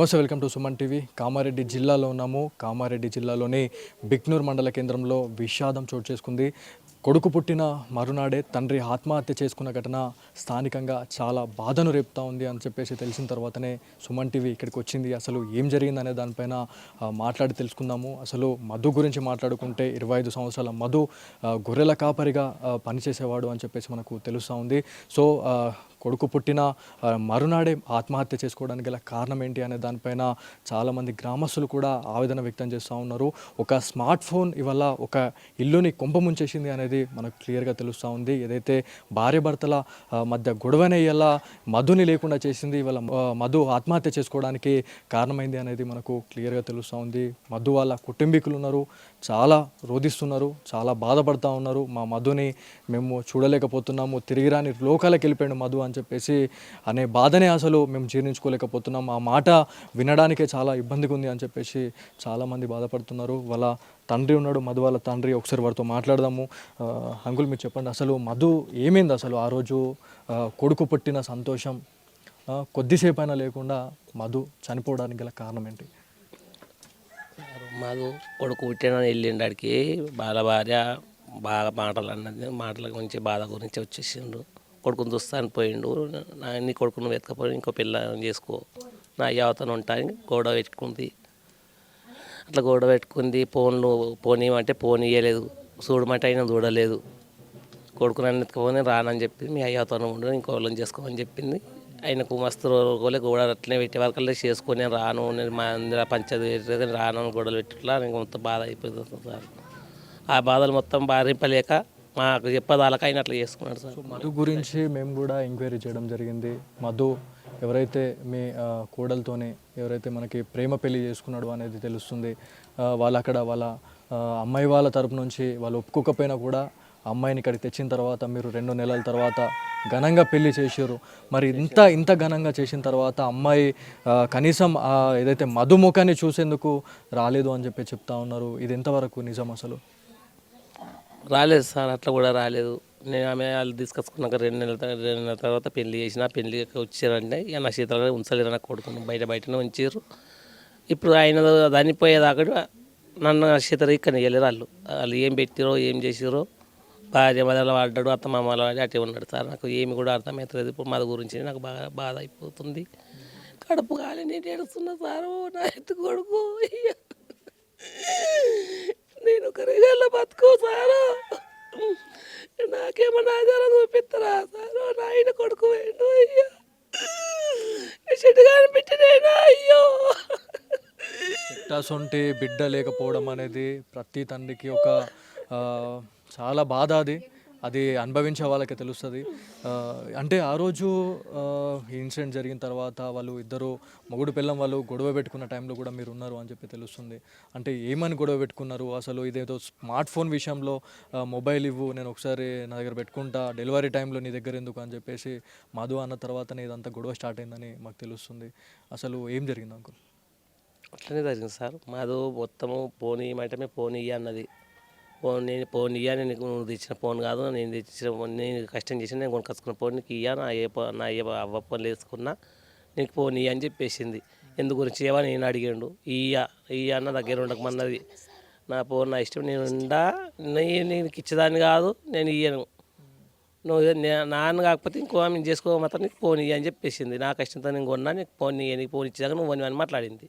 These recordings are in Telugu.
నమస్తే welcome to Suman TV. Kamareddy జిల్లాలో ఉన్నాము. కామారెడ్డి జిల్లాలోని బిక్నూర్ మండల కేంద్రంలో విషాదం చోటు చేసుకుంది. కొడుకు పుట్టిన మరునాడే తండ్రి ఆత్మహత్య చేసుకున్న ఘటన స్థానికంగా చాలా బాధను రేపుతా ఉంది అని చెప్పేసి తెలిసిన తర్వాతనే సుమన్ టీవీ ఇక్కడికి వచ్చింది. అసలు ఏం జరిగిందనే దానిపైన మాట్లాడి తెలుసుకుందాము. అసలు మధు గురించి మాట్లాడుకుంటే ఇరవై ఐదు సంవత్సరాల మధు గొర్రెల కాపరిగా పనిచేసేవాడు అని చెప్పేసి మనకు తెలుస్తూ ఉంది. సో కొడుకు పుట్టిన మరునాడే ఆత్మహత్య చేసుకోవడానికి గల కారణం ఏంటి అనే దానిపైన చాలామంది గ్రామస్తులు కూడా ఆవేదన వ్యక్తం చేస్తూ ఉన్నారు. ఒక స్మార్ట్ ఫోన్ ఇవల్ల ఒక ఇల్లుని కుంభముంచేసింది అనేది మనకు క్లియర్గా తెలుస్తూ ఉంది. ఏదైతే భార్యభర్తల మధ్య గొడవనే ఇలా మధుని లేకుండా చేసింది ఇవాళ మధు ఆత్మహత్య చేసుకోవడానికి కారణమైంది అనేది మనకు క్లియర్గా తెలుస్తూ ఉంది. మధు వాళ్ళ కుటుంబీకులు ఉన్నారు చాలా రోధిస్తున్నారు చాలా బాధపడుతూ ఉన్నారు. మా మధుని మేము చూడలేకపోతున్నాము తిరిగి రాని లోకాలకు వెళ్ళిపోయాడు మధు అని అని చెప్పేసి అనే బాధనే అసలు మేము జీర్ణించుకోలేకపోతున్నాం. ఆ మాట వినడానికే చాలా ఇబ్బందిగా ఉంది అని చెప్పేసి చాలామంది బాధపడుతున్నారు. వాళ్ళ తండ్రి ఉన్నాడు మధు వాళ్ళ తండ్రి. ఒకసారి వారితో మాట్లాడదాము. ఆ, అంకుల్ మీరు చెప్పండి అసలు మధు ఏమైంది అసలు ఆ రోజు? కొడుకు పుట్టిన సంతోషం కొద్దిసేపు అయినా లేకుండా మధు చనిపోవడానికి గల కారణం ఏంటి? మాకు కొడుకు పుట్టిన వెళ్ళిండాడికి బాల భార్య బాగా మాటలు అన్నది మాటల గురించి బాధ గురించి వచ్చేసిండు కొడుకుని చూస్తాను పోయిండు. నా నీ కొడుకును వెతకపోయి ఇంకో పిల్ల చేసుకో. నా యావతను ఉంటాను గొడవ పెట్టుకుంది. అట్లా గొడవ పెట్టుకుంది. ఫోన్లు పోనీయమంటే ఫోన్ ఇవ్వలేదు చూడమంటే అయినా చూడలేదు. కొడుకుని ఎత్తుకొని రానని చెప్పి మీ అయ్యతోనే ఉండు ఇంకో వాళ్ళని చేసుకోమని చెప్పింది. ఆయనకు మస్తు రోజులే గోడ అట్లనే పెట్టే వరకల్లా చేసుకొని రాను నేను మా అందరూ పంచాయతీ రాను గోడలు గొడవలు పెట్టట్లా నాకు మొత్తం బాధ అయిపోతుంది సార్ ఆ బాధలు మొత్తం బారింపలేక మాకు చెప్పదాలక ఆయన అట్లా చేసుకున్నాడు సార్. మధు గురించి మేము కూడా ఎంక్వైరీ చేయడం జరిగింది. మధు ఎవరైతే మీ కోడలతోనే ఎవరైతే మనకి ప్రేమ పెళ్ళి చేసుకున్నాడు అనేది తెలుస్తుంది. వాళ్ళు అక్కడ వాళ్ళ అమ్మాయి వాళ్ళ తరపు నుంచి వాళ్ళు ఒప్పుకోకపోయినా కూడా అమ్మాయిని ఇక్కడికి తెచ్చిన తర్వాత మీరు రెండు నెలల తర్వాత ఘనంగా పెళ్ళి చేశారు. మరి ఇంత ఇంత ఘనంగా చేసిన తర్వాత అమ్మాయి కనీసం ఏదైతే మధు ముఖాన్ని చూసేందుకు రాలేదు అని చెప్పి చెప్తా ఉన్నారు. ఇది ఎంతవరకు నిజం అసలు? రాలేదు సార్ అట్లా కూడా రాలేదు. నేను ఆమె వాళ్ళు తీసుకొచ్చుకున్నాక రెండు నెలల రెండు నెలల తర్వాత పెళ్ళి చేసిన పెళ్ళి వచ్చారంటే ఇక నా శీతలో ఉంచలేరు నాకు కొడుకుని బయట బయటనే ఉంచారు ఇప్పుడు ఆయన చనిపోయేదాకా నన్ను శీతలు ఇక్కడ వెళ్ళారు వాళ్ళు. వాళ్ళు ఏం పెట్టారో ఏం చేసారో భార్య మదల పడ్డాడు అత్త మామల వాడి అటే ఉన్నాడు సార్. నాకు ఏమి కూడా అర్థమవుతుంది ఇప్పుడు మాది గురించి నాకు బాగా బాధ అయిపోతుంది. కడుపు కాలి నేను ఏడుస్తున్నా సారు నా ఎత్తు కొడుకు. నేను ఒక రిజల్ట్ బతుకు సారు. నాకేమన్నా ఆధారం చూపిస్తారా సారు. నాయన కొడుకు వేయండు అయ్యో. చెట్టు కనిపించినేనా అయ్యో. సొంటి బిడ్డ లేకపోవడం అనేది ప్రతి తండ్రికి ఒక చాలా బాధ అది. అది అనుభవించే వాళ్ళకి తెలుస్తుంది. అంటే ఆ రోజు ఇన్సిడెంట్ జరిగిన తర్వాత వాళ్ళు ఇద్దరు మొగుడు పిల్లం వాళ్ళు గొడవ పెట్టుకున్న టైంలో కూడా మీరు ఉన్నారు అని చెప్పి తెలుస్తుంది. అంటే ఏమని గొడవ పెట్టుకున్నారు? అసలు ఇదేదో స్మార్ట్ ఫోన్ విషయంలో మొబైల్ ఇవ్వు నేను ఒకసారి నా దగ్గర పెట్టుకుంటా డెలివరీ టైంలో నీ దగ్గర ఎందుకు అని చెప్పేసి మధు అన్న తర్వాతనే ఇదంతా గొడవ స్టార్ట్ అయిందని మాకు తెలుస్తుంది. అసలు ఏం జరిగింది అంకుల్? అట్లనే జరిగింది సార్. మాది మొత్తము పోనీ ఏమంటే పోనీ అన్నది. ఫోన్ నేను ఫోన్ ఇయ్య నేను నీకు నువ్వు తెచ్చిన ఫోన్ కాదు నేను తెచ్చిన నేను కష్టం చేసి నేను కొనుకొచ్చుకున్న ఫోన్ నీకు ఇయ్య నా ఏ నా ఏ అవ్వ ఫోన్లు వేసుకున్నా నీకు ఫోన్ ఇయ్య అని చెప్పేసింది. ఎందు గురించి ఏవా నేను అడిగాడు? ఇయ్యా ఇయ్య అన్న దగ్గర ఉండకమన్నది నా ఫోన్ నా ఇష్టం నేను ఉండా నేను నీకు ఇచ్చేదాన్ని కాదు నేను ఇయ్యను. నువ్వు నాన్న కాకపోతే ఇంకో ఆమె చేసుకో మాత్రం నీకు ఫోన్ ఇయ్య అని చెప్పేసింది. నా కష్టంతో నేను కొన్నా నీకు ఫోన్ ఇయ్య నీకు ఫోన్ ఇచ్చేదాకా నువ్వు అని మాట్లాడింది.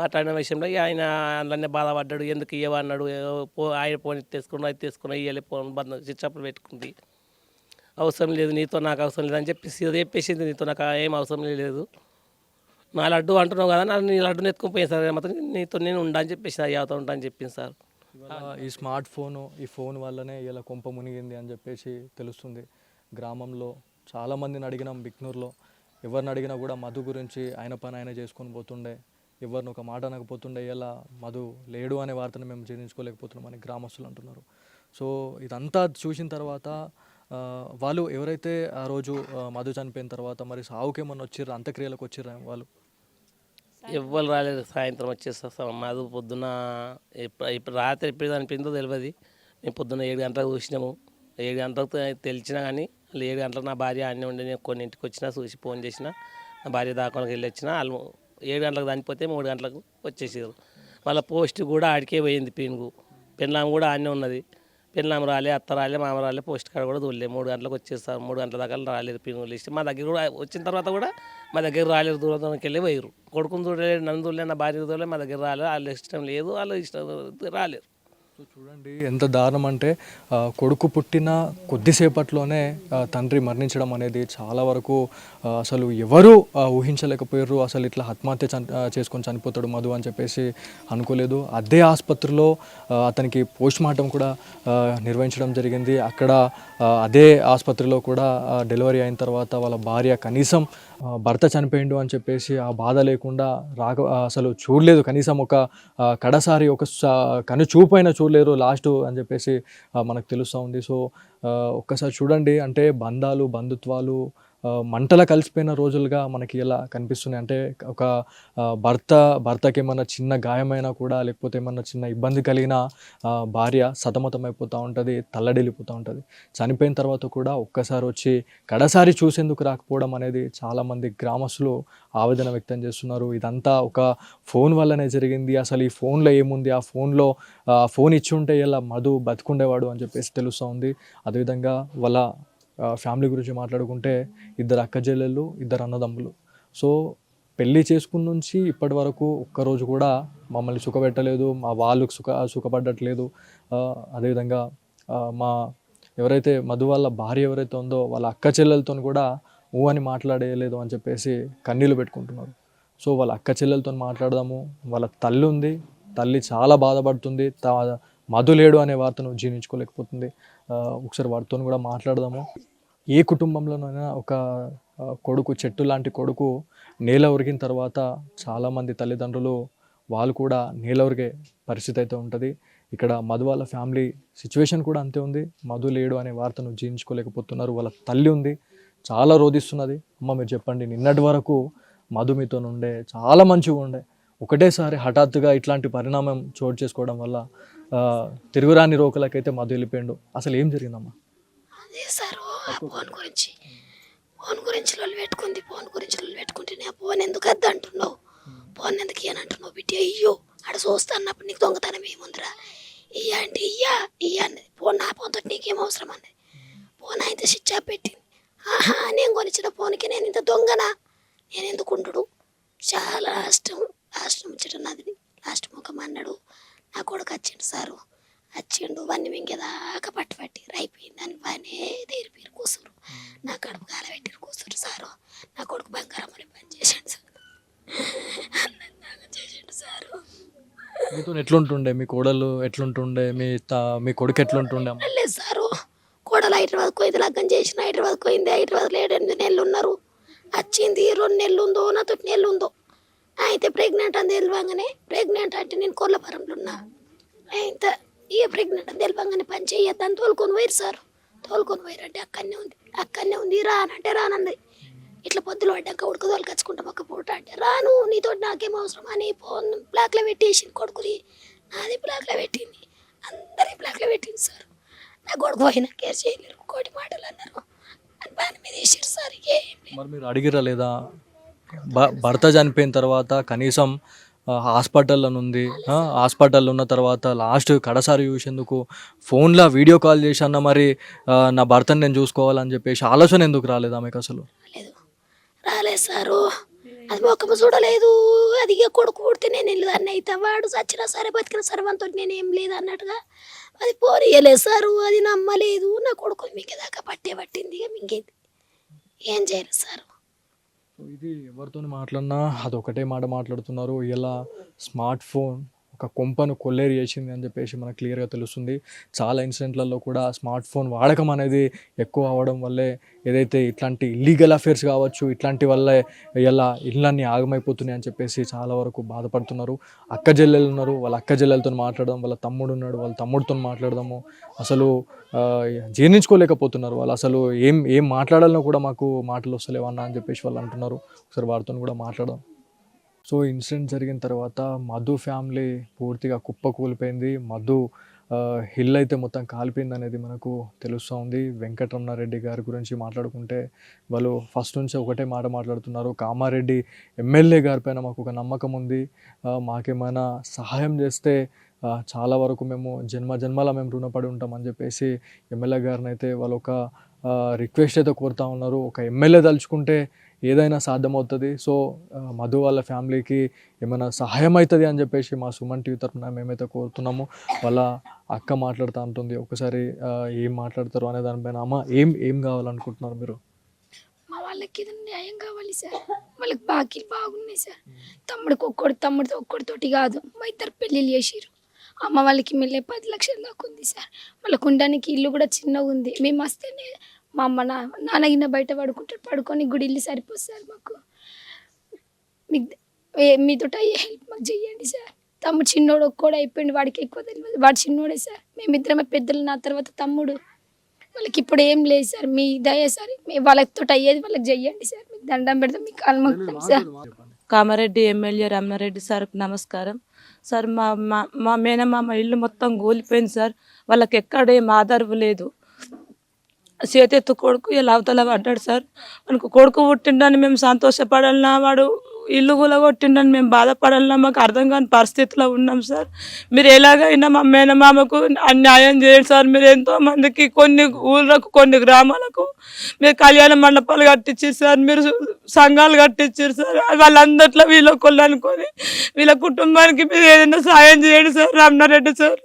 మాట్లాడిన విషయంలో ఆయన అందులోనే బాధపడ్డాడు ఎందుకు ఇవ్వన్నాడు ఏదో పో ఆయన పోని తెచ్చుకున్నా అది తీసుకున్నా ఇవ్వలే ఫోన్ బంద్ చిచ్చప్పుడు పెట్టుకుంది. అవసరం లేదు నీతో నాకు అవసరం లేదు అని చెప్పేసి అది చెప్పేసింది నీతో నాకు ఏం అవసరం లేదు. నా లడ్డు అంటున్నావు కదా నా నీ లడ్డు ఎత్తుకుని పోయింది సార్ మాత్రం నీతో నేను ఉండా అని చెప్పేసి అయ్యాతో ఉంటా అని చెప్పింది సార్. ఈ స్మార్ట్ ఫోను ఈ ఫోన్ వల్లనే ఇలా కొంప మునిగింది అని చెప్పేసి తెలుస్తుంది. గ్రామంలో చాలామందిని అడిగినాం బిక్నూర్లో. ఎవరిని అడిగినా కూడా మధు గురించి ఆయన పని ఆయన చేసుకొని పోతుండే. ఎవరిని ఒక మాట అనకపోతుండే ఇలా మధు లేడు అనే వార్తను మేము జీర్ణించుకోలేకపోతున్నాం అని గ్రామస్తులు అంటున్నారు. సో ఇదంతా చూసిన తర్వాత వాళ్ళు ఎవరైతే ఆ రోజు మధు చనిపోయిన తర్వాత మరి సావుకేమన్నా వచ్చిర్రు అంత్యక్రియలకు వచ్చిర్రా వాళ్ళు? ఎవ్వరు రాలేదు. సాయంత్రం వచ్చేస్తాం మధు పొద్దున ఇప్పుడు రాత్రి ఎప్పుడు అనిపిందో తెలియదు మేము పొద్దున్న ఏడు గంటలకు చూసినాము. ఏడు గంటలకు తెలిసినా కానీ వాళ్ళు ఏడు గంటలకు నా భార్య అన్నీ ఉండి నేను కొన్ని ఇంటికి వచ్చినా చూసి ఫోన్ చేసిన నా భార్య దాకానికి వెళ్ళి వచ్చిన వాళ్ళు ఏడు గంటలకు చనిపోతే మూడు గంటలకు వచ్చేసారు. వాళ్ళ పోస్ట్ కూడా ఆడికే పోయింది పీనుగు పెన్నాము కూడా ఆడనే ఉన్నది. పెళ్ళాం రాలే అత్త రాలే మామ రాలే పోస్ట్ కాడ కూడా దూరలే మూడు గంటలకు వచ్చేస్తారు. మూడు గంటల దాకా రాలేదు పీనుగు లిస్ట్. మా దగ్గర కూడా వచ్చిన తర్వాత కూడా మా దగ్గర రాలేదు దూరం దూరంకి వెళ్ళి పోయారు కొడుకుని చూడలేదు నన్ను చూడలేదు నా భార్య చూడలేదు మా దగ్గర రాలేదు వాళ్ళ ఇష్టం లేదు వాళ్ళు ఇష్టం రాలేదు సో చూడండి ఎంత దారుణం అంటే కొడుకు పుట్టిన కొద్దిసేపట్లోనే తండ్రి మరణించడం అనేది చాలా వరకు అసలు ఎవరు ఊహించలేకపోయారు అసలు ఇట్లా ఆత్మహత్య చని చేసుకొని చనిపోతాడు మధు అని చెప్పేసి అనుకోలేదు. అదే ఆసుపత్రిలో అతనికి పోస్ట్ మార్టం కూడా నిర్వహించడం జరిగింది. అక్కడ అదే ఆసుపత్రిలో కూడా డెలివరీ అయిన తర్వాత వాళ్ళ భార్య కనీసం భర్త చనిపోయిండు అని చెప్పేసి ఆ బాధ లేకుండా రాక అసలు చూడలేదు. కనీసం ఒక కడసారి ఒక కను చూపైన చూ లేరు లాస్ట్ అని చెప్పేసి మనకు తెలుస్తూ ఉంది. సో ఒక్కసారి చూడండి. అంటే బంధాలు బంధుత్వాలు మంటల కలిసిపోయిన రోజులుగా మనకి ఎలా కనిపిస్తున్నాయి. అంటే ఒక భర్త భర్తకి ఏమన్నా చిన్న గాయమైనా కూడా లేకపోతే ఏమన్నా చిన్న ఇబ్బంది కలిగినా భార్య సతమతం అయిపోతూ ఉంటుంది తల్లడిల్లిపోతూ ఉంటుంది. చనిపోయిన తర్వాత కూడా ఒక్కసారి వచ్చి కడసారి చూసేందుకు రాకపోవడం అనేది చాలామంది గ్రామస్తులు ఆవేదన వ్యక్తం చేస్తున్నారు. ఇదంతా ఒక ఫోన్ వల్లనే జరిగింది. అసలు ఈ ఫోన్లో ఏముంది? ఆ ఫోన్లో ఫోన్ ఇచ్చి ఉంటే ఇలా మధు బతుకుండేవాడు అని చెప్పేసి తెలుస్తూ ఉంది. అదేవిధంగా వాళ్ళ ఫ్యామిలీ గురించి మాట్లాడుకుంటే ఇద్దరు అక్క చెల్లెళ్ళు ఇద్దరు అన్నదమ్ములు. సో పెళ్ళి చేసుకున్న నుంచి ఇప్పటి వరకు ఒక్కరోజు కూడా మమ్మల్ని సుఖపెట్టలేదు మా వాళ్ళు సుఖ సుఖపడట్లేదు. అదేవిధంగా మా ఎవరైతే మధు వాళ్ళ భార్య ఎవరైతే ఉందో వాళ్ళ అక్క చెల్లెలతో కూడా ఊ అని మాట్లాడేయలేదు అని చెప్పేసి కన్నీళ్ళు పెట్టుకుంటున్నారు. సో వాళ్ళ అక్క చెల్లెలతో మాట్లాడదాము. వాళ్ళ తల్లి ఉంది. తల్లి చాలా బాధపడుతుంది. తా- మధు లేడు అనే వార్తను జీర్ణించుకోలేకపోతుంది. ఒకసారి వారితో కూడా మాట్లాడదాము. ఏ కుటుంబంలోనైనా ఒక కొడుకు చెట్టు లాంటి కొడుకు నేల ఉరిగిన తర్వాత చాలామంది తల్లిదండ్రులు వాళ్ళు కూడా నేల ఉరిగే పరిస్థితి అయితే ఉంటుంది. ఇక్కడ మధు వాళ్ళ ఫ్యామిలీ సిచ్యువేషన్ కూడా అంతే ఉంది. మధు లేడు అనే వార్తను జీర్ణించుకోలేకపోతున్నారు. వాళ్ళ తల్లి ఉంది. చాలా రోధిస్తున్నది. అమ్మ మీరు చెప్పండి. నిన్నటి వరకు మధు మీతో ఉండే చాలా మంచిగా ఉండే. ఒకటేసారి హఠాత్తుగా ఇట్లాంటి పరిణామం చోటు చేసుకోవడం వల్ల తిరుగురాని రోకలకైతే మధు వెళ్ళిపోయిండు. అసలు ఏం జరిగిందమ్మా? అదే సార్ ఫోన్ గురించి. ఫోన్ గురించి లొల్లి పెట్టుకుంది ఫోన్ గురించి లొల్లి పెట్టుకుంటేనే ఫోన్ ఎందుకు అద్దు అంటున్నావు ఫోన్ ఎందుకు ఇయ్యను అంటున్నావు బిడ్డ? అయ్యో ఆడ చూస్తా అన్నప్పుడు నీకు దొంగతనం ఏముందిరా? ఇయ్యా అంటే ఇయ్యా ఇయ్యా అన్నది ఫోన్ నా ఫోన్తో నీకేం అవసరం అన్నది ఫోన్ అయితే స్విచ్ ఆఫ్ పెట్టింది. ఆహా నేను కొనిచ్చిన ఫోన్కి నేను ఇంత దొంగనా? నేను ఎందుకు చాలా అష్టం లాస్ట్ ముచ్చట నాది. లాస్ట్ ముఖం అన్నాడు. నా కొడుకు వచ్చిండు సారు. వచ్చిండు వన్ని మింగేదాకా పట్టు పట్టి. అయిపోయింది అని పనే తీరిపోయి కూసురు. నా కడుపు కాల పెట్టి కూసురు సారు. నా కొడుకు బంగారం అని పని చేశాడు సార్. చేసిండు సారు. మీతో ఎట్లుంటుండే? మీ కోడలు ఎట్లుంటుండే? మీ తా మీ కొడుకు ఎట్లుంటుండే? లేదు సారు. కోడలు హైదరాబాద్ పోయింది లగ్గం చేసిన హైదరాబాద్ పోయింది. హైదరాబాద్లో ఏడు ఎనిమిది నెలలు ఉన్నారు వచ్చింది రెండు నెలలు ఉందో నాతో నెలలు ఉందో అయితే ప్రెగ్నెంట్ అని తెలివంగానే ప్రెగ్నెంట్ అంటే నేను కోళ్ళపురంలో ఉన్నా. అయితే ఇక ప్రెగ్నెంట్ అని తెలివంగానే పని చేయొద్దని తోలుకొని పోయారు సార్. తోలుకొని పోయారు అంటే అక్కడనే ఉంది. అక్కడనే ఉంది రానంటే రానంది. ఇట్లా పొద్దులు పడ్డాక ఉడక తోలుకొచ్చుకుంటాం ఒక పూట అంటే రాను నీతో నాకేం అవసరం అని ఫోన్ బ్లాక్లో పెట్టేసింది కొడుకుని నాది బ్లాక్లో పెట్టింది. అందరి బ్లాక్లో పెట్టింది సార్. నా కొడుకు పోయినా కేర్ చేయలేరు. కోటి మాటలు అన్నారు. అని బాగా మీద వేసారు సార్. ఏం మరి మీరు అడిగిరా లేదా? భర్త చనిపోయిన తర్వాత కనీసం హాస్పిటల్ హాస్పిటల్లో ఉంది హాస్పిటల్ హాస్పిటల్లో ఉన్న తర్వాత లాస్ట్ కడసారి చూసేందుకు ఫోన్లో వీడియో కాల్ చేసి అన్న మరి నా భర్తను నేను చూసుకోవాలని చెప్పేసి ఆలోచన ఎందుకు రాలేదు ఆమెకు అసలు? రాలేదు రాలేదు సారు. అది మొక్కము చూడలేదు. అది కొడుకు పుడితే నేను వెళ్ళదు అయితే వాడు చచ్చినా సరే బతికినా సర్వంతో నేను నేనేం లేదు అన్నట్టుగా అది పోనీయలేదు సారు. అది నమ్మలేదు. నా కొడుకు మింగేదాకా పట్టే పట్టింది. ఇక మింగేది ఏం చేయలేదు సారు? ఇది ఎవరితో మాట్లాడినా అదొకటే మాట మాట్లాడుతున్నారు. ఇలా స్మార్ట్ ఫోన్ ఒక కొంపను కొల్లేరు చేసింది అని చెప్పేసి మనకు క్లియర్గా తెలుస్తుంది. చాలా ఇన్సిడెంట్లలో కూడా స్మార్ట్ ఫోన్ వాడకం అనేది ఎక్కువ అవ్వడం వల్లే ఏదైతే ఇట్లాంటి ఇల్లీగల్ అఫేర్స్ కావచ్చు ఇట్లాంటి వల్లే ఇలా ఇళ్ళన్నీ ఆగమైపోతున్నాయి అని చెప్పేసి చాలా వరకు బాధపడుతున్నారు. అక్క జల్లెలు ఉన్నారు వాళ్ళ అక్క జల్లెలతో మాట్లాడడం వాళ్ళ తమ్ముడు ఉన్నాడు వాళ్ళ తమ్ముడితో మాట్లాడదాము అసలు జీర్ణించుకోలేకపోతున్నారు వాళ్ళు. అసలు ఏం ఏం మాట్లాడాలనో కూడా మాకు మాటలు వస్తలేవన్నా అని చెప్పేసి వాళ్ళు అంటున్నారు. ఒకసారి వారితో కూడా మాట్లాడదాం. సో ఇన్సిడెంట్ జరిగిన తర్వాత మధు ఫ్యామిలీ పూర్తిగా కుప్ప కూలిపోయింది. మధు హిల్ అయితే మొత్తం కాలిపోయింది అనేది మనకు తెలుస్తూ ఉంది వెంకటరమణారెడ్డి గారి గురించి మాట్లాడుకుంటే వాళ్ళు ఫస్ట్ నుంచి ఒకటే మాట మాట్లాడుతున్నారు. కామారెడ్డి ఎమ్మెల్యే గారి పైన మాకు ఒక నమ్మకం ఉంది. మాకేమైనా సహాయం చేస్తే చాలా వరకు మేము జన్మ జన్మల మేము రుణపడి ఉంటామని చెప్పేసి ఎమ్మెల్యే గారిని అయితే వాళ్ళు ఒక రిక్వెస్ట్ అయితే కోరుతా ఉన్నారు. ఒక ఎమ్మెల్యే తలుచుకుంటే ఏదైనా సాధ్యమవుతుంది. సో మధు వాళ్ళ ఫ్యామిలీకి ఏమైనా సహాయం అవుతుంది అని చెప్పేసి మా సుమన్ టీవీ తరఫున మేమైతే కోరుతున్నాము. వాళ్ళ అక్క మాట్లాడుతూ ఉంటుంది. ఒకసారి ఏం మాట్లాడతారు అనే దానిపైన అమ్మ ఏం ఏం కావాలనుకుంటున్నారు మీరు? మా వాళ్ళకి ఏదైనా న్యాయం కావాలి సార్. వాళ్ళకి బాకీలు బాగున్నాయి సార్. తమ్ముడికి ఒక్కడు తమ్ముడితో ఒక్కడితోటి కాదు. మా ఇద్దరు పెళ్ళిళ్ళు చేసిరు అమ్మ వాళ్ళకి మెల్లే పది లక్షల దాకా ఉంది సార్. వాళ్ళకు ఉండడానికి ఇల్లు కూడా చిన్నగా ఉంది. మేము వస్తేనే మా అమ్మ నా నాన్న గిన్న బయట పడుకుంటారు పడుకొని గుడి ఇల్లు సరిపోదు మాకు. మీకు ఏ- మీతో అయ్యే హెల్ప్ మాకు చెయ్యండి సార్. తమ్ముడు చిన్నోడు ఒక్కోడు అయిపోయింది వాడికి ఎక్కువ తెలియదు వాడు చిన్నోడే సార్. మేమిద్దరమే పెద్దలు నా తర్వాత తమ్ముడు. వాళ్ళకి ఇప్పుడు ఏం లేదు సార్. మీ దయ సార్ మీ వాళ్ళతో అయ్యేది వాళ్ళకి చెయ్యండి సార్. మీకు దండం పెడతాం మీకు అల్మొక్తాం sir. Kamareddy MLA Ramana Reddy sir నమస్కారం. సార్ మా మా మా మేనమామ ఇల్లు మొత్తం కూలిపోయింది సార్. వాళ్ళకి ఎక్కడ ఏం లేదు. చేతెత్తు కొడుకు ఇలా అవతల పడ్డాడు సార్? మనకు కొడుకు పుట్టిండని మేము సంతోషపడాలన్నా వాడు ఇల్లు కూలగొట్టిండని మేము బాధపడాలన్నా మాకు అర్థం కాని పరిస్థితిలో ఉన్నాం సార్. మీరు ఎలాగైనా మా మేనమామకు న్యాయం చేయండి సార్. మీరు ఎంతో మందికి కొన్ని ఊళ్ళకు కొన్ని గ్రామాలకు మీరు కళ్యాణ మండపాలు కట్టించారు సార్ మీరు సంఘాలు కట్టించారు సార్. వాళ్ళందట్లో వీళ్ళ కొళ్ళు అనుకొని వీళ్ళ కుటుంబానికి మీరు ఏదైనా సాయం చేయండి సార్ రమణారెడ్డి సార్.